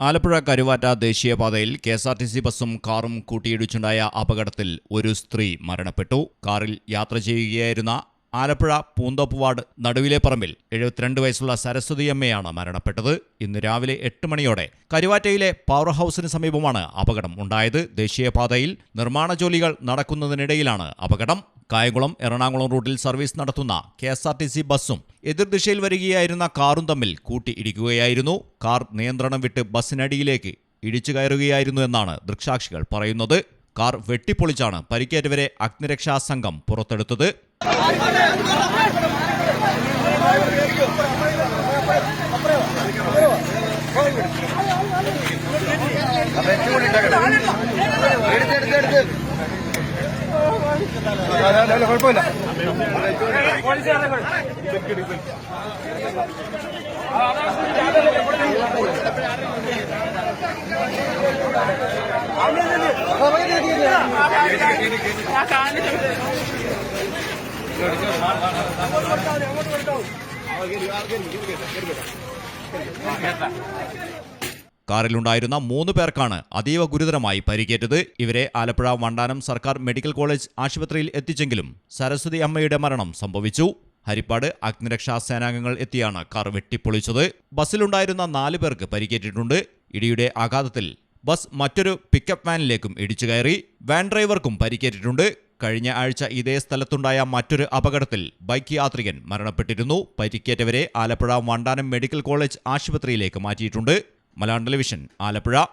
ആലപ്പുഴ കരുവാറ്റ ദേശീയപാതയിൽ K S R T C ബസ്സും കാറും കൂട്ടിയിടിച്ചുണ്ടായ അപകടത്തിൽ ഒരു സ്ത്രീ മരണപ്പെട്ടു. കാറിൽ യാത്ര ചെയ്യുകയായിരുന്ന ആലപ്പുഴ പൂന്തോപ്പ് വാർഡ് നടുവിലെ പറമ്പിൽ എഴുപത്തിരണ്ട് വയസ്സുള്ള സരസ്വതി അമ്മയാണ് മരണപ്പെട്ടത്. ഇന്ന് രാവിലെ എട്ട് മണിയോടെ കരുവാറ്റയിലെ പവർ ഹൌസിന് സമീപമാണ് അപകടം ഉണ്ടായത്. ദേശീയപാതയിൽ നിർമ്മാണ ജോലികൾ നടക്കുന്നതിനിടയിലാണ് അപകടം. കായംകുളം എറണാകുളം റൂട്ടിൽ സർവീസ് നടത്തുന്ന K S R T C ബസ്സും എതിർദിശയിൽ വരികയായിരുന്ന കാറും തമ്മിൽ കൂട്ടിയിടിക്കുകയായിരുന്നു. കാർ നിയന്ത്രണം വിട്ട് ബസ്സിനടിയിലേക്ക് ഇടിച്ചു കയറുകയായിരുന്നു എന്നാണ് ദൃക്സാക്ഷികൾ പറയുന്നത്. കാർ വെട്ടിപ്പൊളിച്ചാണ് പരിക്കേറ്റവരെ അഗ്നിരക്ഷാ സംഘം പുറത്തെടുത്തത്. കുഴപ്പമില്ല കാറിലുണ്ടായിരുന്ന മൂന്ന് പേർക്കാണ് അതീവ ഗുരുതരമായി പരിക്കേറ്റത്. ഇവരെ ആലപ്പുഴ വണ്ടാനം സർക്കാർ മെഡിക്കൽ കോളേജ് ആശുപത്രിയിൽ എത്തിച്ചെങ്കിലും സരസ്വതി അമ്മയുടെ മരണം സംഭവിച്ചു. ഹരിപ്പാട് അഗ്നിരക്ഷാ സേനാംഗങ്ങൾ എത്തിയാണ് കാർ വെട്ടിപ്പൊളിച്ചത്. ബസ്സിലുണ്ടായിരുന്ന നാല് പേർക്ക് പരിക്കേറ്റിട്ടുണ്ട്. ഇടിയുടെ ആഘാതത്തിൽ ബസ് മറ്റൊരു പിക്കപ്പ് വാനിലേക്കും ഇടിച്ചു കയറി. വാൻ ഡ്രൈവർക്കും പരിക്കേറ്റിട്ടുണ്ട്. കഴിഞ്ഞ ആഴ്ച ഇതേ സ്ഥലത്തുണ്ടായ മറ്റൊരു അപകടത്തിൽ ബൈക്ക് യാത്രികൻ മരണപ്പെട്ടിരുന്നു. പരിക്കേറ്റവരെ ആലപ്പുഴ വണ്ടാനം മെഡിക്കൽ കോളേജ് ആശുപത്രിയിലേക്ക് മാറ്റിയിട്ടുണ്ട്. മലയാളം ടെലിവിഷൻ ആലപ്പുഴ.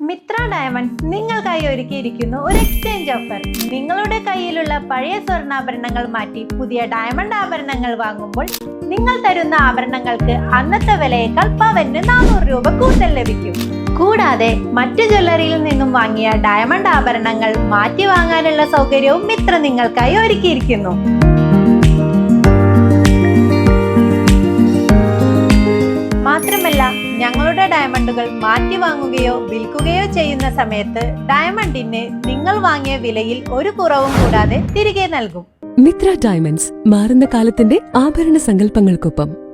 മിത്ര ഡയമണ്ട് നിങ്ങൾക്കായി ഒരുക്കിയിരിക്കുന്നു ഒരു എക്സ്ചേഞ്ച് ഓഫർ നിങ്ങളുടെ കയ്യിലുള്ള പഴയ സ്വർണാഭരണങ്ങൾ മാറ്റി പുതിയ ഡയമണ്ട് ആഭരണങ്ങൾ വാങ്ങുമ്പോൾ നിങ്ങൾ തരുന്ന ആഭരണങ്ങൾക്ക് അന്നത്തെ വിലയേക്കാൾ പവന് നാനൂറ് രൂപ കൂടുതൽ ലഭിക്കും. കൂടാതെ മറ്റു ജ്വല്ലറിയിൽ നിന്നും വാങ്ങിയ ഡയമണ്ട് ആഭരണങ്ങൾ മാറ്റി വാങ്ങാനുള്ള സൗകര്യവും മിത്ര നിങ്ങൾക്കായി ഒരുക്കിയിരിക്കുന്നു. മാത്രമല്ല ഞങ്ങളുടെ ഡയമണ്ടുകൾ മാറ്റി വാങ്ങുകയോ വിൽക്കുകയോ ചെയ്യുന്ന സമയത്ത് ഡയമണ്ടിന് നിങ്ങൾ വാങ്ങിയ വിലയിൽ ഒരു കുറവും കൂടാതെ തിരികെ നൽകും. മിത്ര ഡയമണ്ട്സ് മാറുന്ന കാലത്തിന്റെ ആഭരണ സങ്കല്പങ്ങൾക്കൊപ്പം